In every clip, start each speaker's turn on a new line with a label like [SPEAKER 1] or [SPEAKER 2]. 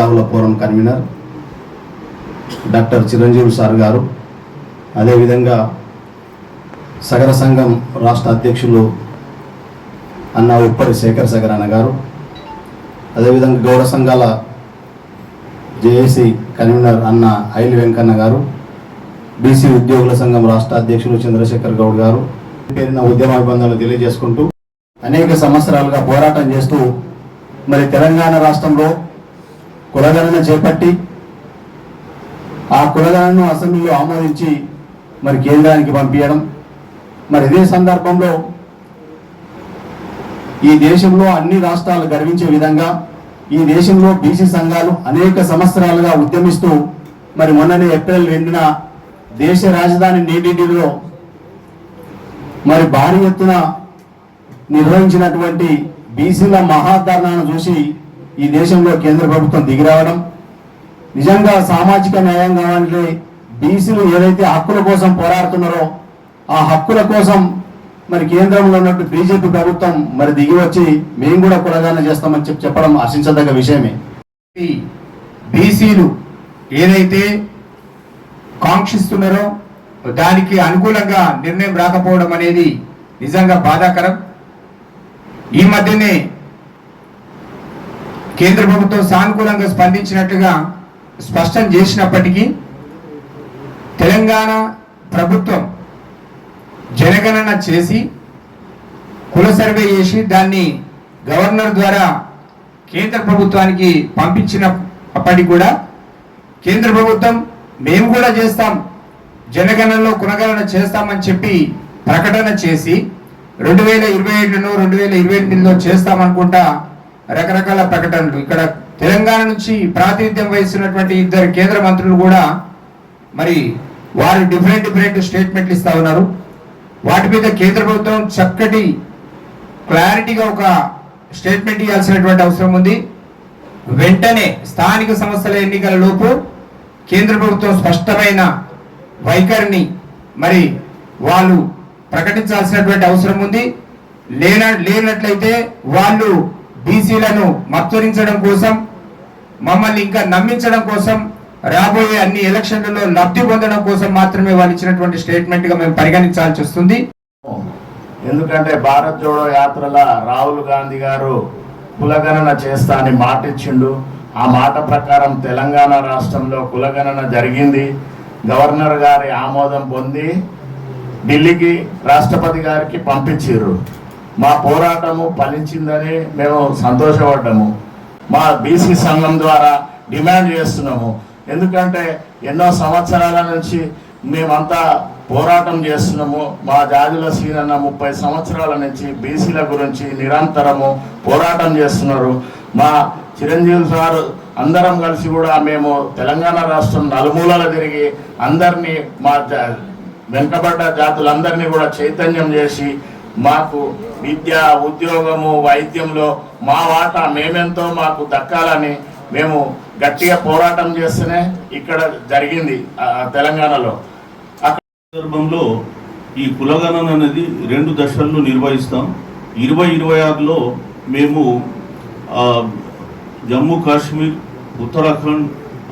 [SPEAKER 1] మేధావుల forum convener doctor Chiranjeevi sir గారు. అదేవిధంగా సగర సంఘం రాష్ట్ర అధ్యక్షులు అన్న ఉప్పరి శేఖర్ సగర్ అన్న గారు. అదేవిధంగా గౌడ సంఘాల జేఏసీ కన్వీనర్ అన్న ఐలి వెంకన్న గారు. బీసీ ఉద్యోగుల సంఘం రాష్ట్ర అధ్యక్షులు చంద్రశేఖర్ గౌడ్ గారు. పేరిన ఉద్యమ నిబంధనలు తెలియజేసుకుంటూ అనేక సంవత్సరాలుగా పోరాటం చేస్తూ మరి తెలంగాణ రాష్ట్రంలో కులగణన చేపట్టి ఆ కులగణను అసెంబ్లీలో ఆమోదించి మరి కేంద్రానికి పంపించడం. మరి ఇదే సందర్భంలో ఈ దేశంలో అన్ని రాష్ట్రాలు గర్వించే విధంగా ఈ దేశంలో బీసీ సంఘాలు అనేక సంవత్సరాలుగా ఉద్యమిస్తూ మరి మొన్ననే ఏప్రిల్ రెండున దేశ రాజధాని న్యూఢిల్లీలో మరి భారీ ఎత్తున నిర్వహించినటువంటి బీసీల మహాధర్నాను చూసి ఈ దేశంలో కేంద్ర ప్రభుత్వం దిగిరావడం నిజంగా సామాజిక న్యాయం కావాలంటే బీసీలు ఏదైతే హక్కుల కోసం పోరాడుతున్నారో ఆ హక్కుల కోసం మరి కేంద్రంలో ఉన్నట్టు బీజేపీ ప్రభుత్వం మరి దిగి వచ్చి మేము కూడా కులగాన చేస్తామని చెప్పి చెప్పడం ఆశించదగ్గ విషయమే.
[SPEAKER 2] బీసీలు ఏదైతే కాంక్షిస్తున్నారో దానికి అనుకూలంగా నిర్ణయం రాకపోవడం అనేది నిజంగా బాధాకరం. ఈ మధ్యనే కేంద్ర ప్రభుత్వం సానుకూలంగా స్పందించినట్టుగా స్పష్టం చేసినప్పటికీ తెలంగాణ ప్రభుత్వం జనగణన చేసి కుల సర్వే చేసి దాన్ని గవర్నర్ ద్వారా కేంద్ర ప్రభుత్వానికి పంపించినప్పటికీ కూడా కేంద్ర ప్రభుత్వం మేము కూడా చేస్తాం జనగణనలో కులగణన చేస్తామని చెప్పి ప్రకటన చేసి రెండు వేల ఇరవై ఏడులో రెండు వేల ఇరవై ఎనిమిదిలో చేస్తామనుకుంటా రకరకాల ప్రకటనలు. ఇక్కడ తెలంగాణ నుంచి ప్రాతినిధ్యం వహిస్తున్నటువంటి ఇద్దరు కేంద్ర మంత్రులు కూడా మరి వారు డిఫరెంట్ డిఫరెంట్ స్టేట్మెంట్లు ఇస్తా ఉన్నారు. వాటి మీద కేంద్ర ప్రభుత్వం చక్కటి క్లారిటీగా ఒక స్టేట్మెంట్ ఇవ్వాల్సినటువంటి అవసరం ఉంది. వెంటనే స్థానిక సంస్థల ఎన్నికల లోపు కేంద్ర ప్రభుత్వం స్పష్టమైన వైఖరిని మరి వాళ్ళు ప్రకటించాల్సినటువంటి అవసరం ఉంది. లేన లేనట్లయితే వాళ్ళు బీసీలను మత్తురించడం కోసం మమ్మల్ని ఇంకా నమ్మించడం కోసం రాబోయే అన్ని ఎలక్షన్లలో లబ్ధి పొందడం కోసం మాత్రమే వాళ్ళు ఇచ్చినటువంటి స్టేట్మెంట్గా మేము పరిగణించాల్సి వస్తుంది.
[SPEAKER 3] ఎందుకంటే భారత్ జోడో యాత్రల రాహుల్ గాంధీ గారు కులగణన చేస్తా అని మాట ఇచ్చిండు. ఆ మాట ప్రకారం తెలంగాణ రాష్ట్రంలో కులగణన జరిగింది. గవర్నర్ గారి ఆమోదం పొంది ఢిల్లీకి రాష్ట్రపతి గారికి పంపించారు మా పోరాటము ఫలించిందని మేము సంతోషపడ్డాము. మా బీసీ సంఘం ద్వారా డిమాండ్ చేస్తున్నాము. ఎందుకంటే ఎన్నో సంవత్సరాల నుంచి మేమంతా పోరాటం చేస్తున్నాము. మా జాజుల సీనన్న ముప్పై సంవత్సరాల నుంచి బీసీల గురించి నిరంతరము పోరాటం చేస్తున్నారు. మా చిరంజీవి సార్ అందరం కలిసి కూడా మేము తెలంగాణ రాష్ట్రం నలుమూలల తిరిగి అందరినీ మా వెనుకబడ్డ జాతులందరినీ కూడా చైతన్యం చేసి మాకు విద్య ఉద్యోగము వైద్యంలో మా వాటా మేమెంతో మాకు దక్కాలని మేము గట్టిగా పోరాటం చేస్తేనే ఇక్కడ జరిగింది ఆ, తెలంగాణలో.
[SPEAKER 4] సందర్భంలో ఈ కులగణన అనేది రెండు దశల్లో నిర్వహిస్తాం. ఇరవై ఇరవై ఆరులో మేము జమ్మూ కాశ్మీర్ ఉత్తరాఖండ్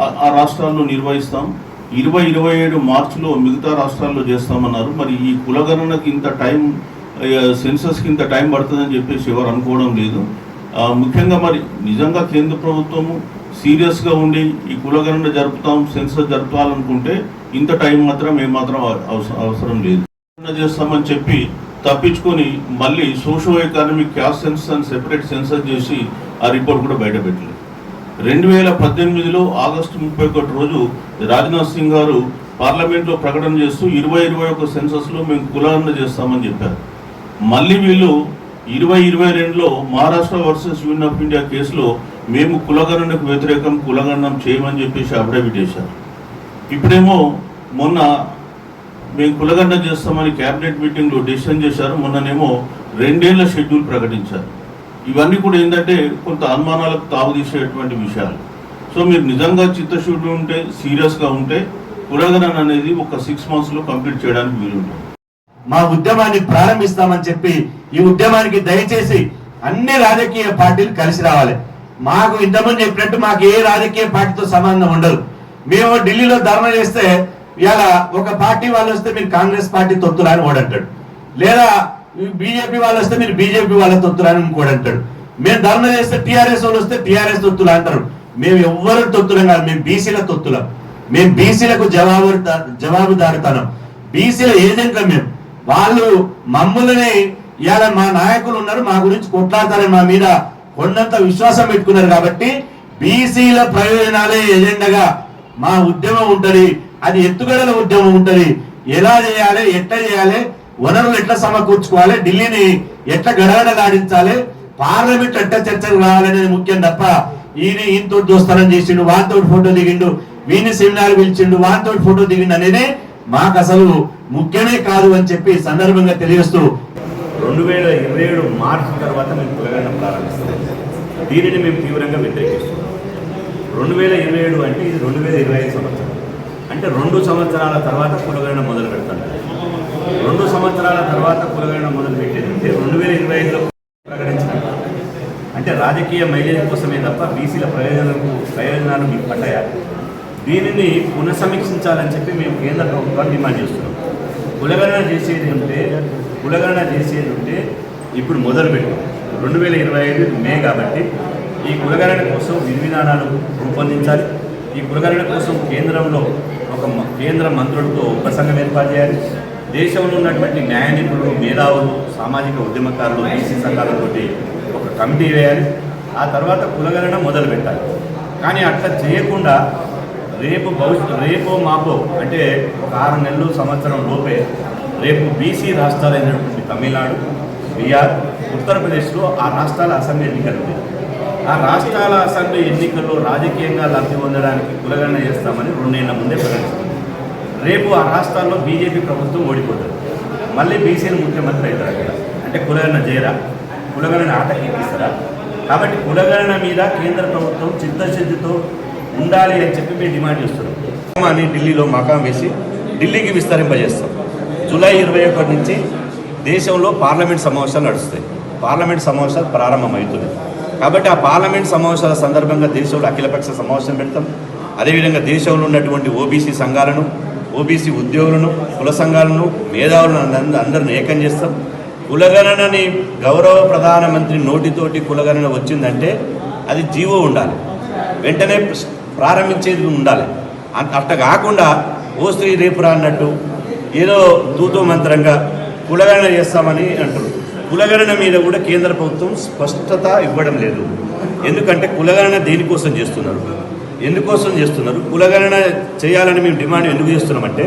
[SPEAKER 4] ఆ- రాష్ట్రాల్లో నిర్వహిస్తాం. ఇరవై ఇరవై ఏడు మార్చిలో మిగతా రాష్ట్రాల్లో చేస్తామన్నారు. మరి ఈ కులగణనకి ఇంత టైం సెన్సస్కి ఇంత టైం పడుతుందని చెప్పేసి ఎవరు అనుకోవడం లేదు. ముఖ్యంగా మరి నిజంగా కేంద్ర ప్రభుత్వము సీరియస్గా ఉండి ఈ కులగణన జరుపుతాం సెన్సస్ జరపాలనుకుంటే ఇంత టైం మాత్రం ఏమాత్రం అవస- అవసరం లేదు. చేస్తామని చెప్పి తప్పించుకొని మళ్ళీ సోషో ఎకానమిక్ క్యాస్ట్ సెన్సస్ అని సెపరేట్ సెన్సస్ చేసి ఆ రిపోర్ట్ కూడా బయటపెట్టలేదు రెండు వేల పద్దెనిమిదిలో ఆగస్టు ముప్పై ఒకటి రోజు రాజ్నాథ్ సింగ్ గారు పార్లమెంట్లో ప్రకటన చేస్తూ ఇరవై ఇరవై ఒక సెన్సస్లో మేము కులాన్న చేస్తామని చెప్పారు. మళ్ళీ వీళ్ళు ఇరవై ఇరవై రెండులో Maharashtra versus union of India కేసులో మేము కులగణనకు వ్యతిరేకం కులగణనం చేయమని చెప్పేసి అఫిడవిట్ చేశారు. ఇప్పుడేమో మొన్న మేము కులగణన చేస్తామని క్యాబినెట్ మీటింగ్లో డిసిషన్ చేశారు. మొన్ననేమో రెండేళ్ళ షెడ్యూల్ ప్రకటించారు. ఇవన్నీ కూడా ఏంటంటే కొంత అనుమానాలకు తావుదీసేటువంటి విషయాలు. సో మీరు నిజంగా చిత్తశుద్ధి ఉంటే సీరియస్గా ఉంటే కులగణన అనేది ఒక సిక్స్ మంత్స్లో కంప్లీట్ చేయడానికి వీలుంటుంది.
[SPEAKER 5] మా ఉద్యమాన్ని ప్రారంభిస్తామని చెప్పి ఈ ఉద్యమానికి దయచేసి అన్ని రాజకీయ పార్టీలు కలిసి రావాలి. మాకు ఇంతమంది చెప్పినట్టు మాకు ఏ రాజకీయ పార్టీతో సంబంధం ఉండదు. మేము ఢిల్లీలో ధర్నా చేస్తే ఇలా ఒక పార్టీ వాళ్ళు వస్తే మీరు కాంగ్రెస్ పార్టీ తొత్తులా అని ఓడంటాడు లేదా బీజేపీ వాళ్ళు వస్తే మీరు బీజేపీ వాళ్ళ తొత్తులా అని అంటాడు. మేము ధర్నా చేస్తే టీఆర్ఎస్ వాళ్ళు వస్తే టీఆర్ఎస్ తొత్తులు అంటారు. మేము ఎవ్వరు తొత్తులం కాదు మేము బీసీల తొత్తులం. మేము బీసీలకు జవాబు జవాబుదారుతనం. బీసీల ఏజెంట్లం మేము. వాళ్ళు మమ్మల్ని ఇవాళ మా నాయకులు ఉన్నారు మా గురించి కొట్లాడతారని మా మీద కొండంత విశ్వాసం పెట్టుకున్నారు కాబట్టి బీసీల ప్రయోజనాలే ఎజెండాగా మా ఉద్యమం ఉంటది. అది ఎత్తుగడల ఉద్యమం ఉంటది. ఎలా చేయాలి ఎట్లా చేయాలి వనరులు ఎట్లా సమకూర్చుకోవాలి ఢిల్లీని ఎట్లా గడగడలాడించాలి పార్లమెంట్ ఎట్లా చర్చలు రావాలనేది ముఖ్యం తప్ప ఈయన ఈయనతో దోస్తానం చేసిండు వాంతో ఫోటో దిగిండు వీని సెమినార్ పిలిచిండు వాంతో ఫోటో దిగిండు అనేది మాకు అసలు ముఖ్యమే కాదు అని చెప్పి సందర్భంగా తెలియజేస్తూ
[SPEAKER 6] రెండు వేల ఇరవై ఏడు మార్చ్ తర్వాత మేము కులగండ ప్రారంభిస్తాం. దీనిని మేము తీవ్రంగా వ్యతిరేకిస్తున్నాం. రెండు వేల ఇరవై ఏడు అంటే ఇది రెండు వేల ఇరవై ఐదు సంవత్సరం. అంటే రెండు సంవత్సరాల తర్వాత కులగండ మొదలు పెడతాం. రెండు సంవత్సరాల తర్వాత కులగండ మొదలు పెట్టేదంటే రెండు వేల ఇరవై ఐదులో ప్రకటించిన అంటే రాజకీయ మైలేజ్ కోసమే తప్ప బీసీల ప్రయోజనాలకు ప్రయోజనాలు మీకు పడ్డాయా? దీనిని పునఃసమీక్షించాలని చెప్పి మేము కేంద్ర ప్రభుత్వాన్ని డిమాండ్ చేస్తున్నాం. కులగణన చేసేది ఉంటే కులగణన చేసేది ఉంటే ఇప్పుడు మొదలుపెట్టు. రెండు వేల ఇరవై ఐదు మే కాబట్టి ఈ కులగణన కోసం విధివిధానాలు రూపొందించాలి. ఈ కులగణన కోసం కేంద్రంలో ఒక మ- కేంద్ర మంత్రులతో ఉపసంఘం ఏర్పాటు చేయాలి. దేశంలో ఉన్నటువంటి న్యాయ నిపుణులు మేధావులు సామాజిక ఉద్యమకారులు బీసీ సంఘాలతోటి ఒక కమిటీ వేయాలి. ఆ తర్వాత కులగణన మొదలు పెట్టాలి కానీ అట్లా చేయకుండా రేపు భవిష్యత్ రేపో మాపో అంటే ఒక ఆరు నెలలు సంవత్సరం లోపే రేపు బీసీ రాష్ట్రాలైనటువంటి తమిళనాడు బీహార్ ఉత్తరప్రదేశ్లో ఆ రాష్ట్రాల అసెంబ్లీ ఎన్నికలు ఆ రాష్ట్రాల అసెంబ్లీ ఎన్నికల్లో రాజకీయంగా లబ్ధి పొందడానికి కులగణన చేస్తామని రెండేళ్ళ ముందే ప్రకటిస్తుంది రేపు ఆ రాష్ట్రాల్లో బీజేపీ ప్రభుత్వం ఓడిపోతుంది. మళ్ళీ బీసీలు ముఖ్యమంత్రి అవుతారు అక్కడ. అంటే కులగణన చేయరా? కులగణన ఆటకి కాబట్టి కులగణన మీద కేంద్ర ప్రభుత్వం చిత్తశుద్ధితో ఉండాలి అని చెప్పి మేము డిమాండ్ చేస్తున్నాం. అని ఢిల్లీలో మకాం వేసి ఢిల్లీకి విస్తరింపజేస్తాం. జూలై ఇరవై ఒకటి నుంచి దేశంలో పార్లమెంట్ సమావేశాలు నడుస్తాయి. పార్లమెంట్ సమావేశాలు ప్రారంభమవుతున్నాయి. కాబట్టి ఆ పార్లమెంట్ సమావేశాల సందర్భంగా దేశంలో అఖిలపక్ష సమావేశం పెడతాం. అదేవిధంగా దేశంలో ఉన్నటువంటి ఓబీసీ సంఘాలను ఓబీసీ ఉద్యోగులను కుల సంఘాలను మేధావులను అందరిని- అందరిని ఏకం చేస్తాం. కులగణనని గౌరవ ప్రధానమంత్రి నోటితోటి కులగణన వచ్చిందంటే అది జీవో ఉండాలి. వెంటనే ప్రారంభించేది ఉండాలి. అట్ట కాకుండా ఓ స్త్రీ రేపురా అన్నట్టు ఏదో దూతో మంత్రంగా కులగణన చేస్తామని అంటారు. కులగణన మీద కూడా కేంద్ర ప్రభుత్వం స్పష్టత ఇవ్వడం లేదు. ఎందుకంటే కులగణన దేనికోసం చేస్తున్నారు? ఎందుకోసం చేస్తున్నారు? కులగణన చేయాలని మేము డిమాండ్ ఎందుకు చేస్తున్నామంటే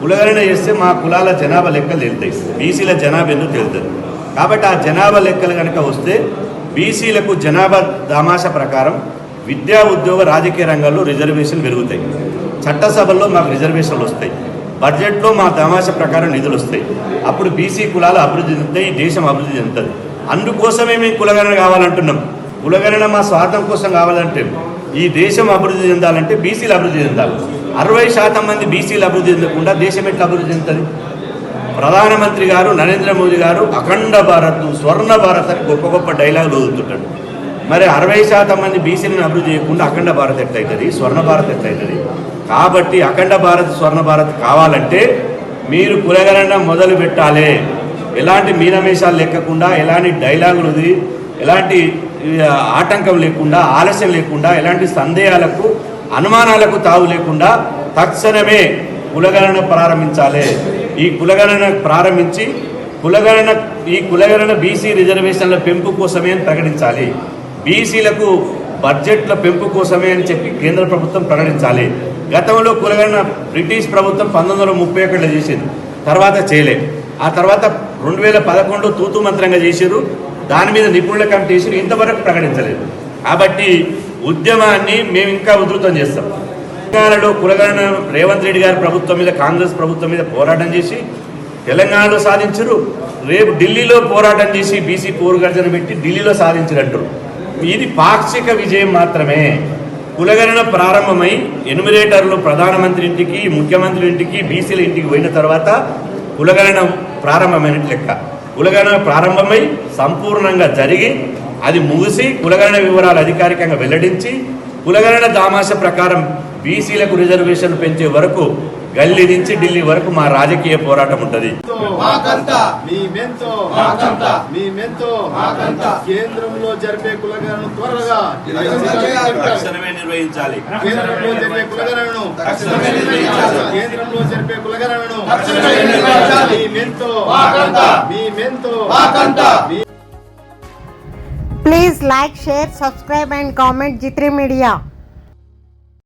[SPEAKER 6] కులగణన చేస్తే మా కులాల జనాభా లెక్కలు తెలుతాయి. బీసీల జనాభా ఎందుకు తెలుతుంది? కాబట్టి ఆ జనాభా లెక్కలు కనుక వస్తే బీసీలకు జనాభా దామాష ప్రకారం విద్యా ఉద్యోగ రాజకీయ రంగాల్లో రిజర్వేషన్ పెరుగుతాయి. చట్టసభల్లో మాకు రిజర్వేషన్లు వస్తాయి. బడ్జెట్లో మా తమాష ప్రకారం నిధులు వస్తాయి. అప్పుడు బీసీ కులాలు అభివృద్ధి చెందుతాయి ఈ దేశం అభివృద్ధి చెందుతుంది. అందుకోసమే మేము కులగణన కావాలంటున్నాం. కులగణన మా స్వార్థం కోసం కావాలంటే ఈ దేశం అభివృద్ధి చెందాలంటే బీసీలు అభివృద్ధి చెందాలి. అరవై శాతం మంది బీసీలు అభివృద్ధి చెందకుండా దేశం ఎట్లా అభివృద్ధి చెందుతుంది? ప్రధానమంత్రి గారు నరేంద్ర మోదీ గారు అఖండ భారత్ స్వర్ణ భారత్ అని గొప్ప గొప్ప డైలాగులు వదులుతుంటాడు. మరి అరవై శాతం మంది బీసీలను అభివృద్ధి చేయకుండా అఖండ భారత్ ఎట్లయితుంది? స్వర్ణ భారత్ ఎట్లయితుంది? కాబట్టి అఖండ భారత్ స్వర్ణ భారత్ కావాలంటే మీరు కులగణన మొదలు పెట్టాలి. ఎలాంటి మీనమేషాలు లెక్కకుండా ఎలాంటి డైలాగులు వదిలి, ఎలాంటి ఆటంకం లేకుండా ఆలస్యం లేకుండా ఎలాంటి సందేహాలకు అనుమానాలకు తావు లేకుండా తక్షణమే కులగణన ప్రారంభించాలి. ఈ కులగణన ప్రారంభించి కులగణన ఈ కులగణన బీసీ రిజర్వేషన్ల పెంపు కోసమే ప్రకటించాలి. బీసీలకు బడ్జెట్ల పెంపు కోసమే అని చెప్పి కేంద్ర ప్రభుత్వం ప్రకటించాలి గతంలో కులగన్న బ్రిటిష్ ప్రభుత్వం పంతొమ్మిది వందల ముప్పై ఒకటిలో చేసింది. తర్వాత చేయలే. ఆ తర్వాత రెండు వేల పదకొండు తూతు మంత్రంగా చేశారు దాని మీద నిపుణుల కమిటీ చేసి ఇంతవరకు ప్రకటించలేదు. కాబట్టి ఉద్యమాన్ని మేము ఇంకా ఉధృతం చేస్తాం. తెలంగాణలో కులగణన రేవంత్ రెడ్డి గారి ప్రభుత్వం మీద కాంగ్రెస్ ప్రభుత్వం మీద పోరాటం చేసి తెలంగాణలో సాధించరు రేపు ఢిల్లీలో పోరాటం చేసి బీసీ పోరుగర్జన పెట్టి ఢిల్లీలో సాధించినట్టు ఇది పాక్షిక విజయం మాత్రమే. కులగణన ప్రారంభమై ఎనిమిరేటర్లు ప్రధానమంత్రి ఇంటికి ముఖ్యమంత్రి ఇంటికి బీసీల ఇంటికి పోయిన తర్వాత కులగణన ప్రారంభమైనట్టు లెక్క. కులగణన ప్రారంభమై సంపూర్ణంగా జరిగి అది ముగిసి కులగణన వివరాలు అధికారికంగా వెల్లడించి కులగణన దామాష ప్రకారం బీసీలకు రిజర్వేషన్ పెంచే వరకు గల్లీ నుంచి ఢిల్లీ వరకు మా రాజకీయ పోరాటం ఉంటుంది.
[SPEAKER 7] మీ మెంతో మీ మెంతో కేంద్రంలో జరిపే కులగణను త్వరగా
[SPEAKER 6] తక్షణమే నిర్వహించాలి.
[SPEAKER 7] కేంద్రంలో జరిపే కులగణను కేంద్రంలో జరిపే కులగణను మీ మెంతో మీ మెంతో మీ
[SPEAKER 8] Please like, share, subscribe and comment G3 Media.